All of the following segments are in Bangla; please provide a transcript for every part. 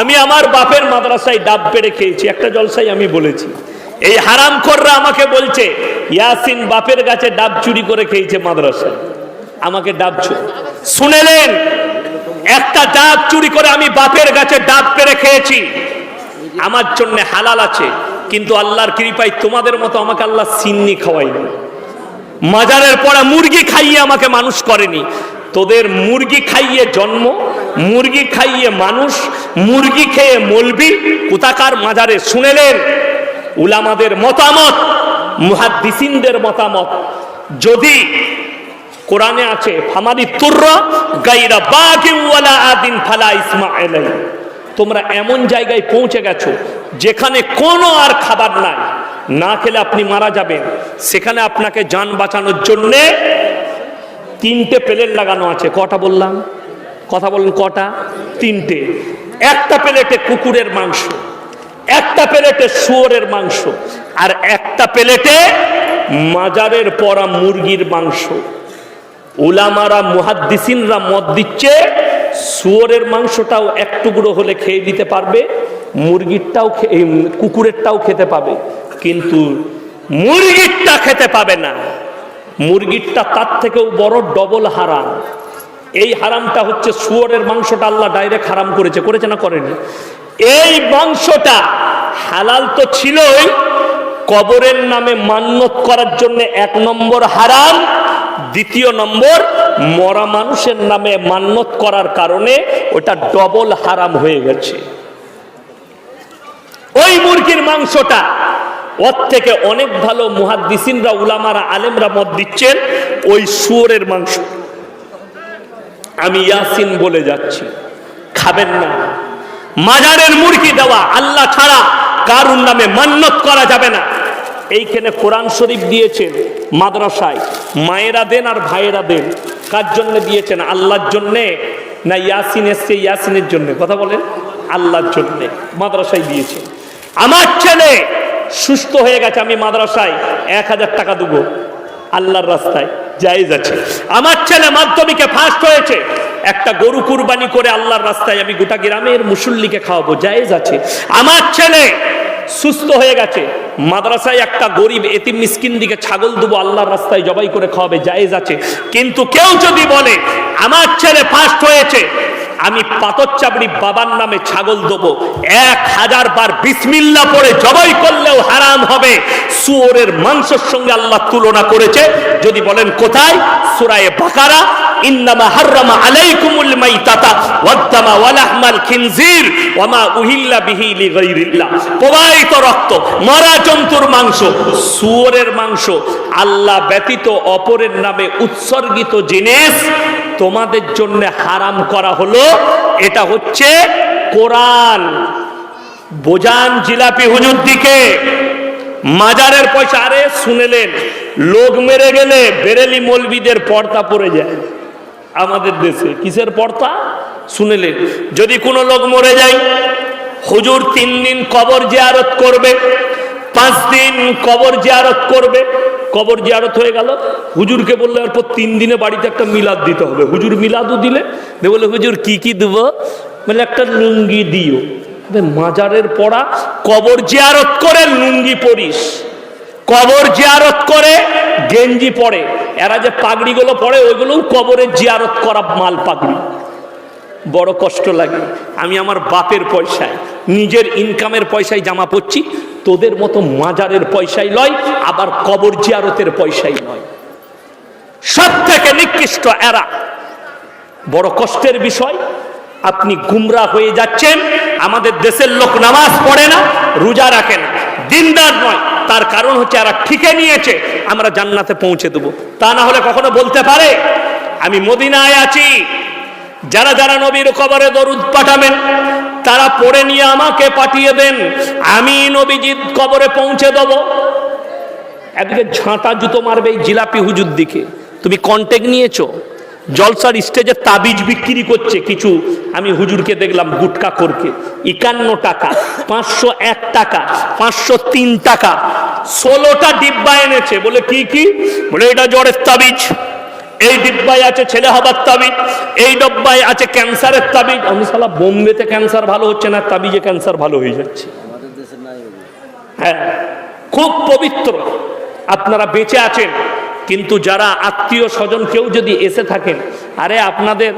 আমি আমার বাপের মাদ্রাসায় ডাব পেড়ে খেয়েছি, একটা জলসাই আমি বলেছি। এই হারাম কররা আমাকে বলছে, ইয়াসিন বাপের গাছে ডাব চুরি করে খেয়েছে মাদ্রাসায়। আমাকে ডাব চুরি শুনেলেন, একটা ডাব চুরি করে আমি বাপের গাছে ডাব পেড়ে খেয়েছি। আমার জন্য হালাল আছে, কিন্তু আল্লাহর কৃপায় তোমাদের মতো আমাকে আল্লাহ সিন্নি খাওয়াইনি মাজারের পড়া মুরগি খাইয়ে আমাকে মানুষ করেনি। তোদের মুরগি খাইয়ে জন্ম, মুরগি খাইয়ে মানুষ, মুরগি খেয়ে মলবি কোথাকার মাজারে শুনেলেন উলামাদের মতামত, মুহাদ্দিসিনদের মতামত। যদি কোরআনে আছে ফামারি তুর্রা গাইরা বাগি ওয়ালা আদিন ফালা ইসমা এলাই তোমরা এমন জায়গায় পৌঁছে গেছো যেখানে কোনো আর খাবার নাই। না খেলে আপনি মারা যাবেন। সেখানে আপনাকে যান বাঁচানোর জন্যে তিনটে প্লেট লাগানো আছে। কটা বললাম? কথা বলুন কটা? তিনটে। একটা প্লেটে কুকুরের মাংস, একটা প্লেটে শুয়োরের মাংস, আর একটা প্লেটে মাজারের পরা মুরগির মাংস। ওলামারা মুহাদ্দিসিনরা মত দিচ্ছে, শুয়োরের মাংসটাও এক টুকরো হলে খেয়ে দিতে পারবে, মুরগিরটাও কুকুরেরটাও খেতে পাবে, কিন্তু মুরগিরটা খেতে পাবে না। মুরগিরটা তার থেকেও বড় ডবল হারাম। এই হারামটা হচ্ছে শুয়োরের মাংসটা আল্লাহ ডাইরেক্ট হারাম করেছে করেছে না করেনি? এই মাংসটা হালাল তো ছিলই, কবরের নামে মান্যত করার জন্য এক নম্বর হারাম, দ্বিতীয় নম্বর মরা মানুষের নামে মান্যত করার কারণে ওটা ডবল হারাম হয়ে গেছে। ওই মুরগির মাংসটা ওর থেকে অনেক ভালো মুহাদ্দিসিনরা, উলামারা, আলেমরা মত দিচ্ছেন ওই শুয়োরের মাংস। আমি ইয়াসিন বলে যাচ্ছি। খাবেন না। মাজারের মুরগি দেওয়া আল্লাহ ছাড়া কারুর নামে মান্যত করা যাবে না। এইখানে কোরআন শরীফ দিয়েছেন মাদ্রাসায়। মায়েরা দেন আর ভাইয়েরা দেন। কার জন্য দিয়েছেন? আল্লাহর জন্যে? না ইয়াসিন এসছে ইয়াসিনের জন্য? কথা বলেন। আল্লাহর জন্যে। মাদ্রাসায় দিয়েছেন। আমার ছেলে সুস্থ হয়ে গেছে আমি মাদ্রাসায়, এক হাজার টাকা দেবো আল্লাহর রাস্তায় জায়েজ আছে। আমার ছেলে মাধ্যমিকে ফার্স্ট হয়েছে। একটা গরু কুরবানি করে আল্লাহর রাস্তায় আমি গোটা গ্রামের মুসল্লিকে খাওয়াবো, জায়েজ আছে। আমার ছেলে সুস্থ হয়ে গেছে। মাদ্রাসায় একটা গরিব এতিম মিসকিন দিকে ছাগল দেবো আল্লাহর রাস্তায় জবাই করে খাওয়াবে, জায়েজ আছে। কিন্তু কেউ যদি বলে, আমার ছেলে ফার্স্ট হয়েছে আমি পাতর চাবড়ি বাবার নামে ছাগল দেবো। এক হাজার বার বিসমিল্লা পরে জবাই করলেও হারাম হবে। সুয়োরের মাংসের সঙ্গে আল্লাহ তুলনা করেছে। যদি বলেন কোথায়? সুরায়ে বাকারা, ইন্নামা খিনজির ওয়ামা উহিল্লা রক্ত মাংস মাংস, আল্লাহ ব্যতীত অপরের নামে উৎসর্গিত জিনিস তোমাদের জন্য হারাম করা হলো, এটা হচ্ছে কোরআন। বোজান জিলাপি হুজুর দিকে মাজারের পয়সা, আরে শুনেলেন, লোক মেরে গেলে বেরেলি মলবিদের পর্দা পড়ে যায় আমাদের দেশে। কিসের পর্দা? শুনেলেন, যদি কোনো লোক মরে যায়, হুজুর তিন দিন কবর জিয়ারত করবে পাঁচ দিন কবর জিয়ারত করবে। কবর জিয়ারত হয়ে গেল। হুজুরকে বললে, এরপর তিন দিনে বাড়িতে একটা মিলাদ দিতে হবে। হুজুর মিলাদও দিলে, দিয়ে বলে হুজুর, কি কি দেবো? বলে, একটা লুঙ্গি দিও। মাজারের পড়া, কবর জিয়ারত করে লুঙ্গি পরিস। কবর জিয়ারত করে গেঞ্জি পরে। এরা যে পাগড়িগুলো পরে, ওইগুলোও কবরের জিয়ারত করা মাল পাগড়ি। বড় কষ্ট লাগে। আমি আমার বাপের পয়সায়, নিজের ইনকামের পয়সায় জামা পরছি, তোদের মতো মাজারের পয়সায় লয়, আবার কবর জিয়ারতের পয়সায় নয় সব থেকে নিকৃষ্ট এরা। বড় কষ্টের বিষয়, আপনি গুমরা হয়ে যাচ্ছেন, আমাদের দেশের লোক নামাজ পড়ে না, রোজা রাখে না। দিনদার নয়, তার কারণ হচ্ছে এরা ঠিকে নিয়েছে, আমরা জান্নাতে পৌঁছে দেবো। তা না হলে কখনো বলতে পারে, আমি মদিনায় আছি যারা যারা নবীর কবরে দরুদ পাঠাবেন, তারা পড়ে নিয়ে আমাকে পাঠিয়ে দেন, আমি নবীজির কবরে পৌঁছে দেবো। একদিকে ঝাঁটা জুতো মারবে এই জিলাপি হুজুর দিকে। তুমি কন্টেক্ট নিয়েছো? জলসার স্টেজে তাবিজ বিক্রি করছে কিছু। আমি হুজুরকে দেখলাম গুটকা করকে। একান্ন টাকা, পাঁচশো এক টাকা, পাঁচশো তিন টাকা, ষোলোটা ডিব্বা এনেছে। বলে, কি কি? বলে, এটা জ্বরের তাবিজ। এই ডিব্বায় আছে ছেলে হবার তাবিজ এই ডব্বায় আছে ক্যান্সারের তাবিজ। আমি সালা বোম্বেতে ক্যান্সার ভালো হচ্ছে না তাবিজে ক্যান্সার ভালো হয়ে যাচ্ছে। হ্যাঁ খুব পবিত্র। আপনারা বেঁচে আছেন কিন্তু যারা আত্মীয় স্বজন কেউ যদি এসে থাকেন আরে আপনাদের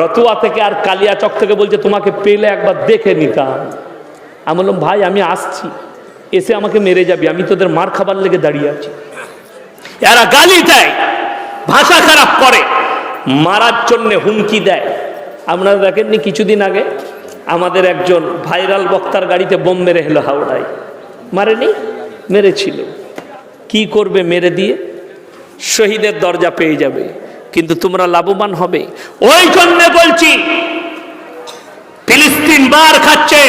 রতুয়া থেকে আর কালিয়াচক থেকে বলছে তোমাকে পেলে একবার দেখে নিতাম। আমি বললাম ভাই আমি আসছি। এসে আমাকে মেরে যাবি। আমি তোদের মার খাবার লেগে দাঁড়িয়ে আছি। এরা গালি দেয়। ভাষা খারাপ করে, মারার জন্যে হুমকি দেয়। আপনারা দেখেননি কিছুদিন আগে আমাদের একজন ভাইরাল বক্তার গাড়িতে বোম মেরে হলো হাওড়ায়। মারেনি? মেরেছিল। কি করবে মেরে দিয়ে? শহীদের দরজা পেয়ে যাবে, কিন্তু তোমরা লাভবান হবে। ওই জন্য বলছি, ফিলিস্তিন বার খাচ্ছে,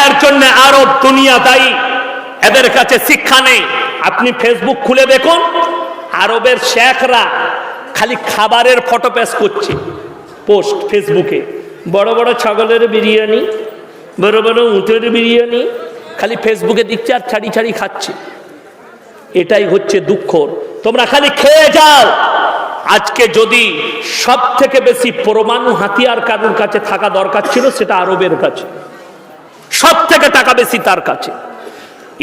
এর জন্য আরব দুনিয়া দায়ী, এদের কাছে শিক্ষা নেই। আপনি ফেসবুক খুলে দেখুন আরবের শেখরা খালি খাবারের ফটো পেশ করছে পোস্ট ফেসবুকে বড় বড় ছাগলের বিরিয়ানি, বড় বড় উঁটের বিরিয়ানি, খালি ফেসবুকে দিচ্ছে আর ছাড়ি ছাড়ি খাচ্ছে। এটাই হচ্ছে দুঃখ। তোমরা খালি খেয়ে যাও। আজকে যদি সব থেকে বেশি পরমাণু হাতিয়ার কারুর কাছে থাকা দরকার ছিল, সেটা আরবের কাছে। সব থেকে টাকা বেশি তার কাছে।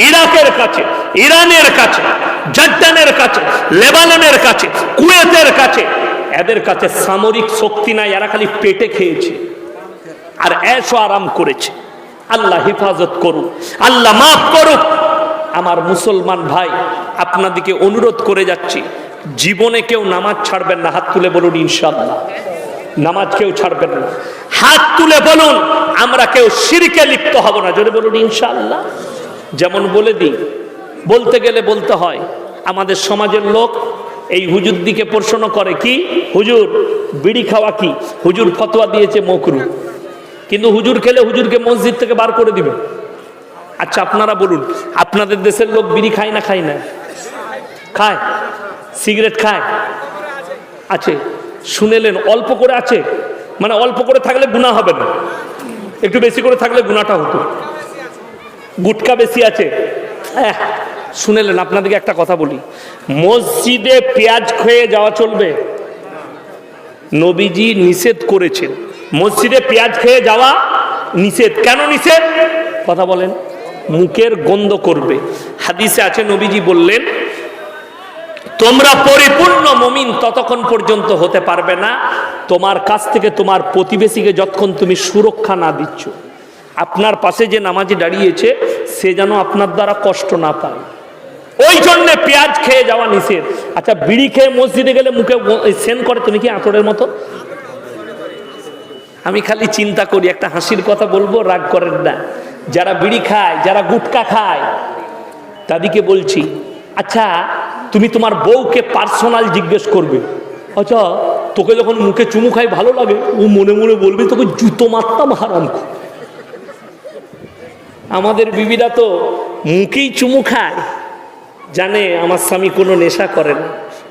ইরাকের কাছে, ইরানের কাছে জর্ডানের কাছে, লেবাননের কাছে, কুয়েতের কাছে, এদের কাছে সামরিক শক্তি নাই, এরা খালি পেটে খেয়েছে। আর এসো আরাম করেছে। আল্লাহ হেফাজত করুক আল্লাহ মাফ করুক। আমার মুসলমান ভাই, আপনাদিকে অনুরোধ করে যাচ্ছি, জীবনে কেউ নামাজ ছাড়বেন না, হাত তুলে বলুন ইনশাল্লাহ নামাজ কেউ ছাড়বেন না। হাত তুলে বলুন, আমরা কেউ সিরকে লিপ্ত হব না। যদি বলুন ইনশাল্লাহ যেমন বলে দিই, বলতে গেলে বলতে হয়, আমাদের সমাজের লোক এই হুজুর দিকে প্রশ্ন করে কি, হুজুর, বিড়ি খাওয়া কি? হুজুর ফতোয়া দিয়েছে মকরু। কিন্তু হুজুর খেলে হুজুরকে মসজিদ থেকে বার করে দিবে। আচ্ছা আপনারা বলুন, আপনাদের দেশের লোক বিড়ি খায় না খায় না? খায়? সিগারেট খায়? আছে। শুনেলেন, অল্প করে আছে? মানে অল্প করে থাকলে গুণা হবে না। একটু বেশি করে থাকলে গুণাটা হতো। গুটকা বেশি আছে। শুনেলেন, আপনাদেরকে একটা কথা বলি। মসজিদে পেঁয়াজ খেয়ে যাওয়া চলবে? নবীজি নিষেধ করেছেন। মসজিদে পেঁয়াজ খেয়ে যাওয়া নিষেধ। কেন নিষেধ? কথা বলেন, মুখের গন্ধ করবে। হাদিসে আছে, নবীজি বললেন, তোমরা পরিপূর্ণ মমিন ততক্ষণ পর্যন্ত হতে পারবে না। তোমার কাছ থেকে তোমার প্রতিবেশীকে যতক্ষণ তুমি সুরক্ষা না দিচ্ছ আপনার পাশে যে নামাজি দাঁড়িয়েছে, সে যেন আপনার দ্বারা কষ্ট না পায়। ওই জন্য পেঁয়াজ খেয়ে যাওয়া নিষেধ। আচ্ছা বিড়ি খেয়ে মসজিদে গেলে মুখে সেন করে, তুমি কি আঁতরের মতো? আমি খালি চিন্তা করি, একটা হাসির কথা বলব, রাগ করেন না। যারা বিড়ি খায়, যারা গুটকা খায়, তাদেরকে বলছি আচ্ছা তুমি তোমার বউকে পার্সোনাল জিজ্ঞেস করবে। আচ্ছা তোকে যখন মুখে চুমু খাই ভালো লাগে, ও মনে মনে বলবে, তোকে জুতো মারতাম হারাম খো। আমাদের বিবিরা তো মুখেই চুমু খায়, জানে আমার স্বামী কোনো নেশা করে না।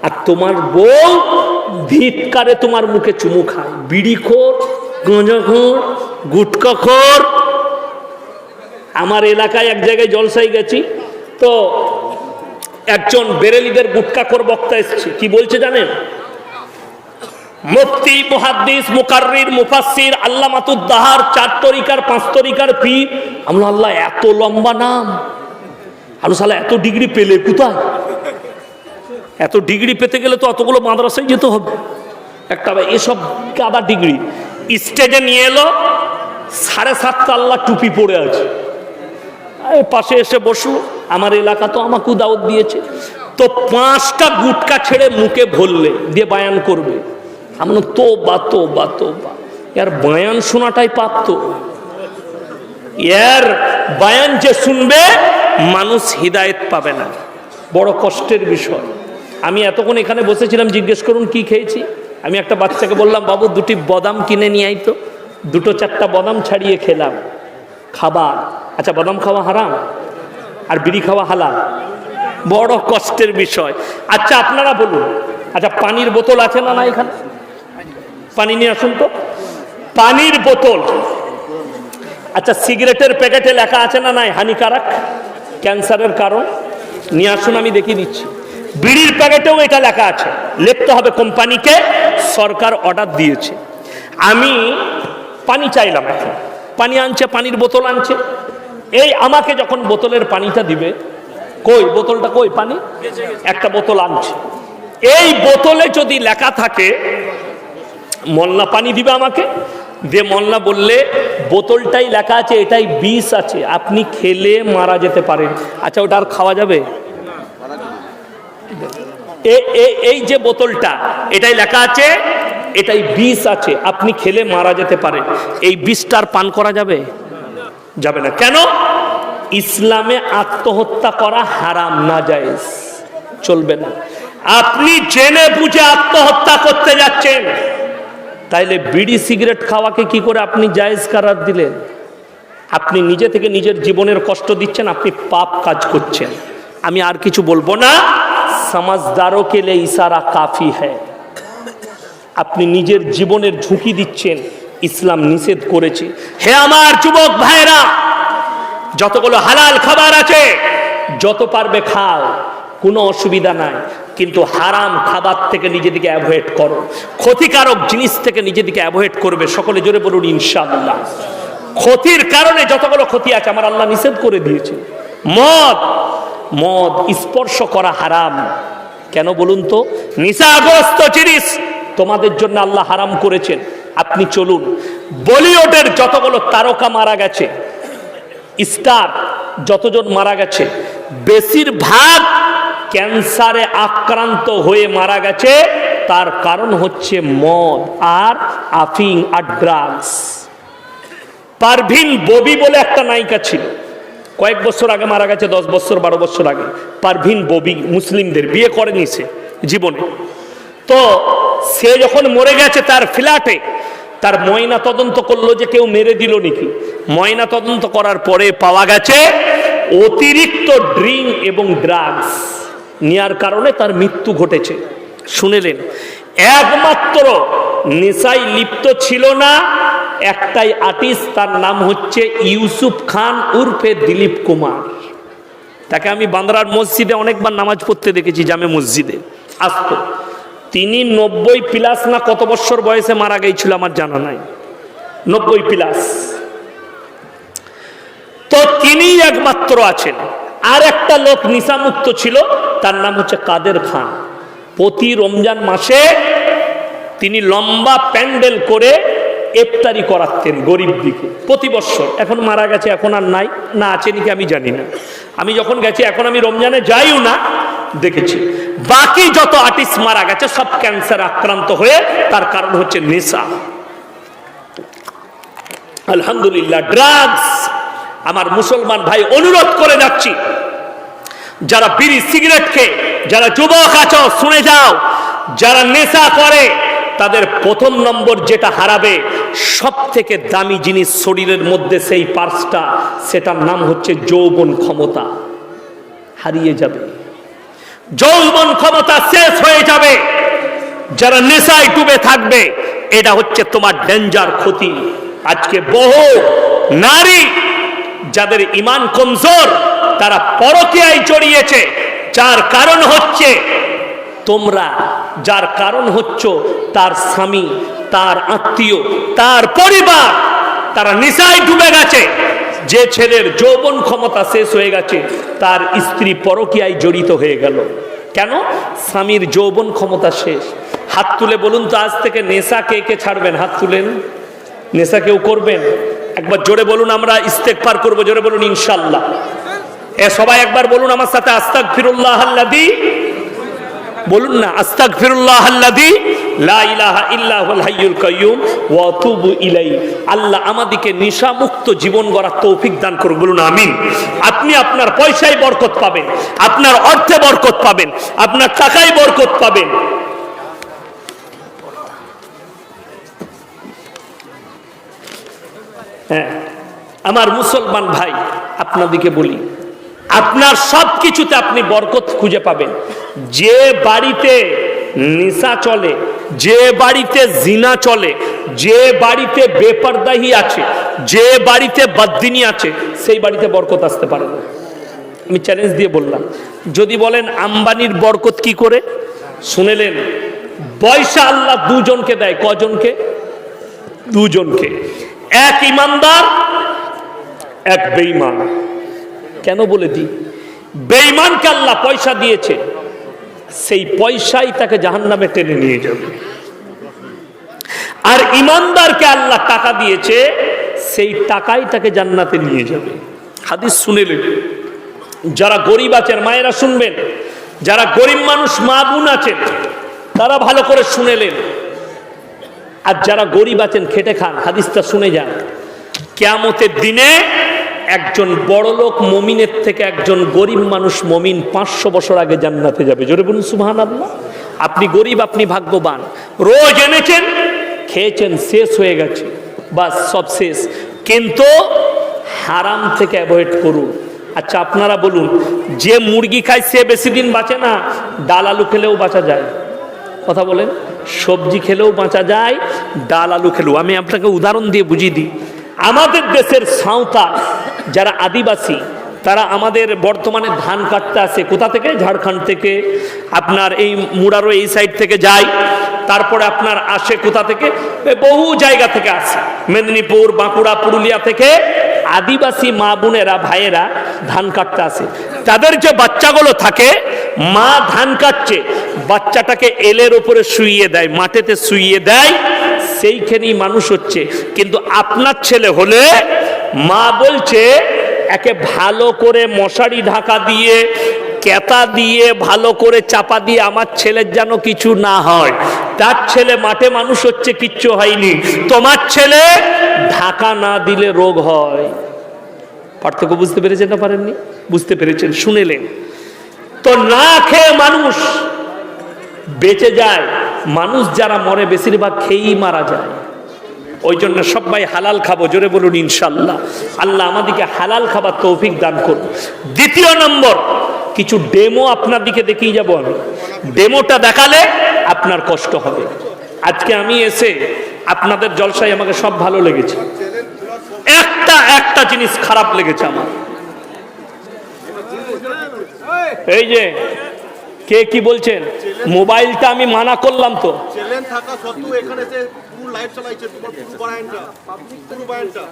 আর তোমার বউ ভিতকারে তোমার মুখে চুমু খায়। বিড়ি খোর গঁজাখোর গুটকাখোর আমার এলাকায় এক জায়গায় জলসাই গেছি, তো একজন বেরেলিদের গুটকাখোর বক্তা এসছে। কি বলছে জানেন? মুফতি, মুহাদ্দিস, মুকাররির, মুফাসসির, আল্লামাতুদ্দাহার, চার তরিকার, পাঁচ তরিকার পীর। আমরা আল্লাহ এত লম্বা নাম। আলু সালা এত ডিগ্রি পেলে কোথায়? এত ডিগ্রি পেতে গেলে তো অতগুলো মাদ্রাসায় যেতে হবে। একটা এসব গাদা ডিগ্রি। স্টেজে নিয়ে এলো, সাড়ে সাতটা আল্লাহ টুপি পড়ে আছে। পাশে এসে বসল, আমার এলাকা তো আমাকেও দাওয়াত দিয়েছে। তো পাঁচটা গুটকা ছেড়ে মুখে ভরলে, দিয়ে বায়ান করবে। আমরা তো বা তো বা তো বা ইয়ার বায়ান শোনাটাই পাপ তো। এর বায়ান যে শুনবে, মানুষ হৃদায়ত পাবে না। বড় কষ্টের বিষয়। আমি এতক্ষণ এখানে বসেছিলাম, জিজ্ঞেস করুন কি খেয়েছি? আমি একটা বাচ্চাকে বললাম, বাবু, দুটি বাদাম কিনে নিয়ে আই তো। দুটো চারটা বাদাম ছাড়িয়ে খেলাম। খাবার আচ্ছা বাদাম খাওয়া হারাম আর বিড়ি খাওয়া হালাল। বড় কষ্টের বিষয়। আচ্ছা আপনারা বলুন। আচ্ছা পানির বোতল আছে না না এখানে? পানি নিয়ে আসুন তো। পানির বোতল। আচ্ছা সিগারেটের প্যাকেটে লেখা আছে না নাই? হানিকারক, ক্যান্সারের কারণ। নিয়ে আসুন, আমি দেখিয়ে দিচ্ছি। বিড়ির প্যাকেটেও এটা লেখা আছে। লিখতে হবে, কোম্পানিকে সরকার অর্ডার দিয়েছে। আমি পানি চাইলাম এখন। পানি আনছে, পানির বোতল আনছে। এই আমাকে যখন বোতলের পানিটা দিবে, কই? বোতলটা কই? পানি? একটা বোতল আনছে। এই বোতলে যদি লেখা থাকে মল্লা পানি দিবে আমাকে? যে মল্লা বললে, বোতলটাই লেখা আছে, এটাই বিষ আছে, আপনি খেলে মারা যেতে পারেন। আচ্ছা ওটা আর খাওয়া যাবে? এই যে বোতলটা, এটাই লেখা আছে, এটাই বিষ আছে, আপনি খেলে মারা যেতে পারেন। এই বিষটার পান করা যাবে? যাবে না। কেন? ইসলামে আত্মহত্যা করা হারাম, না যায় চলবে না। আপনি জেনে বুঝে আত্মহত্যা করতে যাচ্ছেন। তাইলে বিড়ি সিগারেট খাওয়াকে কি করে আপনি জায়েজ কারার দিলেন? আপনি নিজে থেকে নিজের জীবনের কষ্ট দিচ্ছেন, আপনি পাপ কাজ করছেন। আমি আর কিছু বলব না। সমাজদারও কে লে ইশারা কাফি হ্যায়। আপনি নিজের জীবনের ঝুঁকি দিচ্ছেন, ইসলাম নিষেধ করেছে। হে আমার যুবক ভাইরা, যতগুলো হালাল খাবার আছে, যত পারবে খাও, কোনো অসুবিধা নাই। কিন্তু হারাম খাবার থেকে নিজেদিকে অ্যাভয়েড করো। ক্ষতিকারক জিনিস থেকে নিজেদিকে অ্যাভয়েড করবে। সকলে জোরে বলুন, ইনশাআল্লাহ। ক্ষতির কারণে যতগুলো ক্ষতি আছে, আমার আল্লাহ নিষেধ করে দিয়েছে। মদ মদ স্পর্শ করা হারাম। কেন বলুন তো? নিশাগ্রস্ত জিনিস তোমাদের জন্য আল্লাহ হারাম করেছেন। আপনি চলুন। বলিউডের যতগুলো তারকা মারা গেছে, স্টার যতজন মারা গেছে, বেশিরভাগ ক্যান্সারে আক্রান্ত হয়ে মারা গেছে। তার কারণ হচ্ছে মদ আর আফিং আর ড্রাগস পারভিন ববি বলে একটা নায়িকা ছিল। কয়েক বছর আগে মারা গেছে, দশ বছর, বারো বছর আগে। পারভিন ববি মুসলিমদের বিয়ে করেনি সে জীবনে। তো সে যখন মরে গেছে তার ফ্ল্যাটে, তার ময়না তদন্ত করল যে কেউ মেরে দিল নাকি। ময়না তদন্ত করার পরে পাওয়া গেছে অতিরিক্ত ড্রিঙ্ক এবং ড্রাগস নেয়ার কারণে তার মৃত্যু ঘটেছে। শুনেলেন, একমাত্র নেশায় লিপ্ত ছিল না, একটাই আর্টিস্ট, তার নাম হচ্ছে ইউসুফ খান উর্ফে দিলীপ কুমার। তাকে আমি বান্দ্রার মসজিদে অনেকবার নামাজ পড়তে দেখেছি, জামে মসজিদে। আসতো। তিনি নব্বই প্লাস না কত বছর বয়সে মারা গিয়েছিল আমার জানা নাই। নব্বই প্লাস। তো তিনি একমাত্র আছেন। আর একটা লোক নিশামুক্ত ছিল, তার নাম হচ্ছে কাদের খান। প্রতি রমজান মাসে তিনি লম্বা প্যান্ডেল করে ইফতারি করাতেন গরিব দিকে। প্রতি বছর। এখন মারা গেছে, এখন আর নাই, না আছে নাকি আমি জানি না। আমি যখন গেছি, এখন আমি রমজানে যাইও না, দেখেছি। বাকি যত আর্টিস্ট মারা গেছে, সব ক্যান্সার আক্রান্ত হয়ে তার কারণ হচ্ছে নেশা। আলহামদুলিল্লাহ ড্রাগস আমার মুসলমান ভাই অনুরোধ করে যাচ্ছি। যারা বিড়ি, সিগারেট খেয়ে, যারা যুবক আছো, শুনে যাও। যারা নেশা করে, তাদের প্রথম নম্বর যেটা হারাবে সব থেকে দামি জিনিস শরীরের মধ্যে সেই পার্সটা, সেটার নাম হচ্ছে যৌবন ক্ষমতা। হারিয়ে যাবে। যৌবন ক্ষমতা শেষ হয়ে যাবে। যারা নেশায় ডুবে থাকবে, এটা হচ্ছে তোমার ডেঞ্জার ক্ষতি। আজকে বহু নারী যাদের ইমান কমজোর, তারা পরকীয়ায় জড়িয়েছে। যার কারণ হচ্ছে তোমরা, যার কারণ হচ্ছ তার স্বামী, তার আত্মীয়, তার পরিবার, তারা নেশায় ডুবে গেছে। যে ছেলের যৌবন ক্ষমতা শেষ হয়ে গেছে, তার স্ত্রী পরকীয়ায় জড়িত হয়ে গেল। কেন? স্বামীর যৌবন ক্ষমতা শেষ। হাত তুলে বলুন তো, আজ থেকে নেশা কে কে ছাড়বেন? হাত তুলেন। নেশা কেউ করবেন? একবার জোরে বলুন, আমরা ইস্তেক পার করব, জোরে বলুন ইনশাল্লাহ এ সবাই একবার বলুন আমার সাথে আস্তাক ফিরুল্লাহ আল্লাদি বলুন না আস্তাক ফিরুল্লাহ আল্লাদি আল্লাহ জীবন দান বলুন আপনি আপনার পয়সায় বরকত পাবেন, আপনার অর্থে বরকত পাবেন, আপনার টাকায় বরকত পাবেন। হ্যাঁ আমার মুসলমান ভাই, আপনাদিকে বলি, আপনার সব কিছুতে আপনি বরকত খুঁজে পাবেন। যে বাড়িতে নেশা চলে, যে বাড়িতে জিনা চলে, যে বাড়িতে বেপরদাহি আছে, যে বাড়িতে বদ্দিনী আছে, সেই বাড়িতে বরকত আসতে পারে না। আমি চ্যালেঞ্জ দিয়ে বললাম, যদি বলেন আম্বানির বরকত কি করে? শুনেলেন, পয়সা আল্লাহ দুজনকে দেয়, কজনকে? দুজনকে। এক ইমানদার এক বেঈমান। কেন বলে দিই? বেঈমানকে আল্লাহ পয়সা দিয়েছে সেই পয়সাই তাকে জাহান্নামে টেনে নিয়ে যাবে। আর ইমানদারকে আল্লাহ টাকা দিয়েছে সেই টাকাই তাকে জান্নাতে নিয়ে যাবে। হাদিস শুনেলেন যারা গরিব আছেন মায়েরা শুনবেন যারা গরিব মানুষ মা বোন আছেন তারা ভালো করে শুনেলেন আর যারা গরিব আছেন, খেটে খান, হাদিসটা শুনে যান। কেয়ামতের দিনে একজন বড়লোক মমিনের থেকে একজন গরিব মানুষ মমিন পাঁচশো বছর আগে জান্নাতে যাবে। জোরে বলুন সুহান আল্লাহ আপনি গরিব, আপনি ভাগ্যবান। রোজ এনেছেন, খেয়েছেন, শেষ হয়ে গেছে। বাস, সব শেষ। কিন্তু হারাম থেকে অ্যাভয়েড করুন। আচ্ছা আপনারা বলুন, যে মুরগি খায় সে বেশি দিন বাঁচে না? ডাল আলু খেলেও বাঁচা যায়। কথা বলেন, সবজি খেলেও বাঁচা যায়, ডাল আলু খেলেও। আমি আপনাকে উদাহরণ দিয়ে বুঝিয়ে দিই। আমাদের দেশের সাঁওতা যারা আদিবাসী, তারা আমাদের বর্তমানে ধান কাটতে আসে। কোথা থেকে? ঝাড়খণ্ড থেকে। আপনার এই মুরারো এই সাইড থেকে যায়। তারপরে আপনার আসে কোথা থেকে? বহু জায়গা থেকে আসে। মেদিনীপুর, বাঁকুড়া, পুরুলিয়া থেকে আদিবাসী মা বোনেরা, ভাইয়েরা ধান কাটতে আসে। তাদের যে বাচ্চাগুলো থাকে, মা ধান কাটছে বাচ্চাটাকে এলের ওপরে শুইয়ে দেয় মাটিতে শুইয়ে দেয়, সেইখানেই মানুষ হচ্ছে। কিন্তু আপনার ছেলে হলে মা বলছে, একে ভালো করে মশারি ঢাকা দিয়ে, কেতা দিয়ে, ভালো করে চাপা দিয়ে আমার ছেলের যেন কিছু না হয়। তার ছেলে মাঠে মানুষ হচ্ছে, কিচ্ছু হয়নি। তোমার ছেলে ঢাকা না দিলে রোগ হয়। পার্থক্য বুঝতে পেরেছেন না পারেননি? বুঝতে পেরেছেন, শুনেলেন। তো না খেয়ে মানুষ বেঁচে যায়, মানুষ যারা মরে বেশিরভাগ খেয়েই মারা যায়। ওই জন্য সবাই হালাল খাব, জোরে বলুন ইনশাল্লাহ। আল্লাহ আমাদেরকে হালাল খাবার তৌফিক দান করুন। দ্বিতীয় নম্বর, কিছু ডেমো আপনার দিকে দেখিয়ে যাব আমি। ডেমোটা দেখালে আপনার কষ্ট হবে। আজকে আমি এসে আপনাদের জলসায় আমাকে সব ভালো লেগেছে। একটা একটা জিনিস খারাপ লেগেছে আমার। এই যে কে কি বলছেন? মোবাইলটা আমি মানা করলাম তো। চ্যালেঞ্জ থাকা সত্ত্বেও এখানে সে পুরো লাইভ চালাইছে তোমার পুরো বায়ানটা পুরো বায়ানটা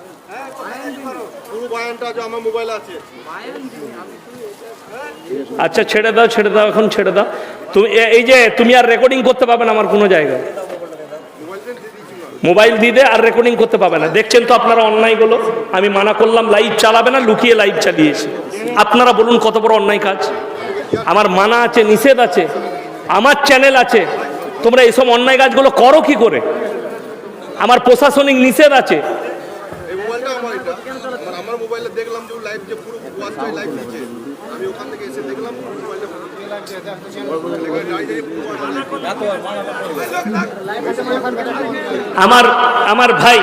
পুরো বায়ানটা যে আমার মোবাইল আছে। আচ্ছা ছেড়ে দাও ছেড়ে দাও এখন ছেড়ে দাও। তুমি এই যে তুমি আর রেকর্ডিং করতে পারবে না আমার কোনো জায়গায়। মোবাইল দিয়ে আর রেকর্ডিং করতে পাবে না। দেখছেন তো আপনারা অন্যায়গুলো আমি মানা করলাম লাইভ চালাবে না লুকিয়ে লাইভ চালিয়েছি। আপনারা বলুন কত বড় অন্যায় কাজ? আমার মানা আছে নিষেধ আছে আমার চ্যানেল আছে। তোমরা এইসব অন্যায় কাজগুলো করো কি করে? আমার প্রশাসনিক নিষেধ আছে। আমার আমার ভাই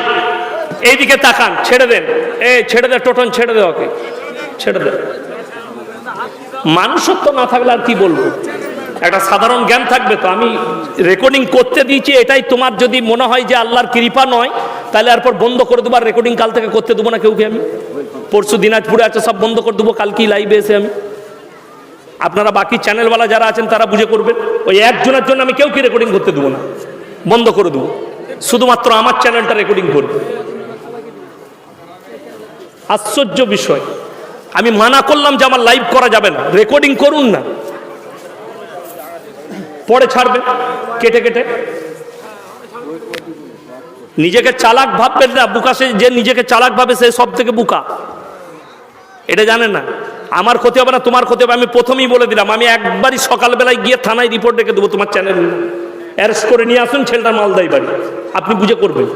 এইদিকে তাকান ছেড়ে দেন। এ ছেড়ে দে টোটন ছেড়ে দে ওকে। ছেড়ে দে। মানুষত্ব না থাকলে আর কি বলব? একটা সাধারণ জ্ঞান থাকবে তো, আমি রেকর্ডিং করতে দিয়েছি, এটাই তোমার যদি মনে হয় যে আল্লাহর কৃপা নয়, তাহলে এরপর বন্ধ করে দেবো, আর রেকর্ডিং কাল থেকে করতে দেবো না কেউকে আমি। পরশু দিনাজপুরে আছে, সব বন্ধ করে দেবো, কালকেই লাইভে এসে আমি। আপনারা বাকি চ্যানেলওয়ালা যারা আছেন, তারা বুঝে করবেন, ওই একজনের জন্য আমি কেউ কেউকে রেকর্ডিং করতে দেবো না। বন্ধ করে দেবো। শুধুমাত্র আমার চ্যানেলটা রেকর্ডিং করবে। আশ্চর্য বিষয়। আমি মানা করলাম যে আমার লাইভ করা যাবে না। রেকর্ডিং করুন না। পরে ছাড়বে। কেটে কেটে। নিজেকে চালাক ভাববেন না, বুকা সে যে নিজেকে চালাক ভাবে সে সব থেকে বুকা। এটা জানেন না। আমার ক্ষতি হবে না, তোমার ক্ষতি হবে। আমি প্রথমেই বলে দিলাম, আমি একবারই সকালবেলায় গিয়ে থানায় রিপোর্ট রেখে দেবো তোমার চ্যানেল অ্যারেস্ট করে নিয়ে আসুন ছেলেটা মালদাই বাড়ি। আপনি বুঝে করবেন।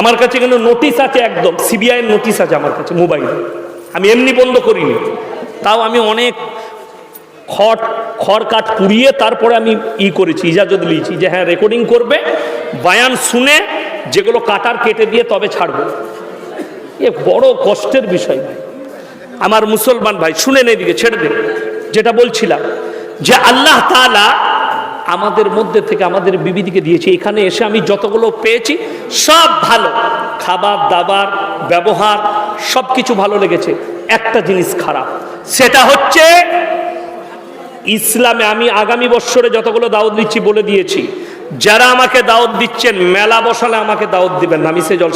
আমার কাছে কিন্তু নোটিশ আছে একদম সিবিআই এর নোটিশ আছে আমার কাছে মোবাইল আমি এমনি বন্ধ করিনি। তাও আমি অনেক খড় খড় কাঠ পুড়িয়ে তারপরে আমি ই করেছি, ইজাজত নিয়েছি যে হ্যাঁ রেকর্ডিং করবে, বায়ান শুনে যেগুলো কাটার কেটে দিয়ে তবে ছাড়বো। এ বড় কষ্টের বিষয়। আমার মুসলমান ভাই শুনে নেই এদিকে, ছেড়ে দিন যেটা বলছিলাম যে আল্লাহ তাআলা আমাদের মধ্যে থেকে আমাদের বিবিদিকে দিয়েছে। এখানে এসে আমি যতগুলো পেয়েছি, সব ভালো। খাবার, দাবার, ব্যবহার সব কিছু ভালো লেগেছে। একটা জিনিস খারাপ, সেটা হচ্ছে ইসলামে আমি আগামী বছরে যতগুলো দাওয়াত দিচ্ছি বলে দিয়েছি, যারা আমাকে দাওয়াত দিচ্ছেন, মেলা বসালে আমাকে দাওয়াত দিবেন না, আমি সে জলসা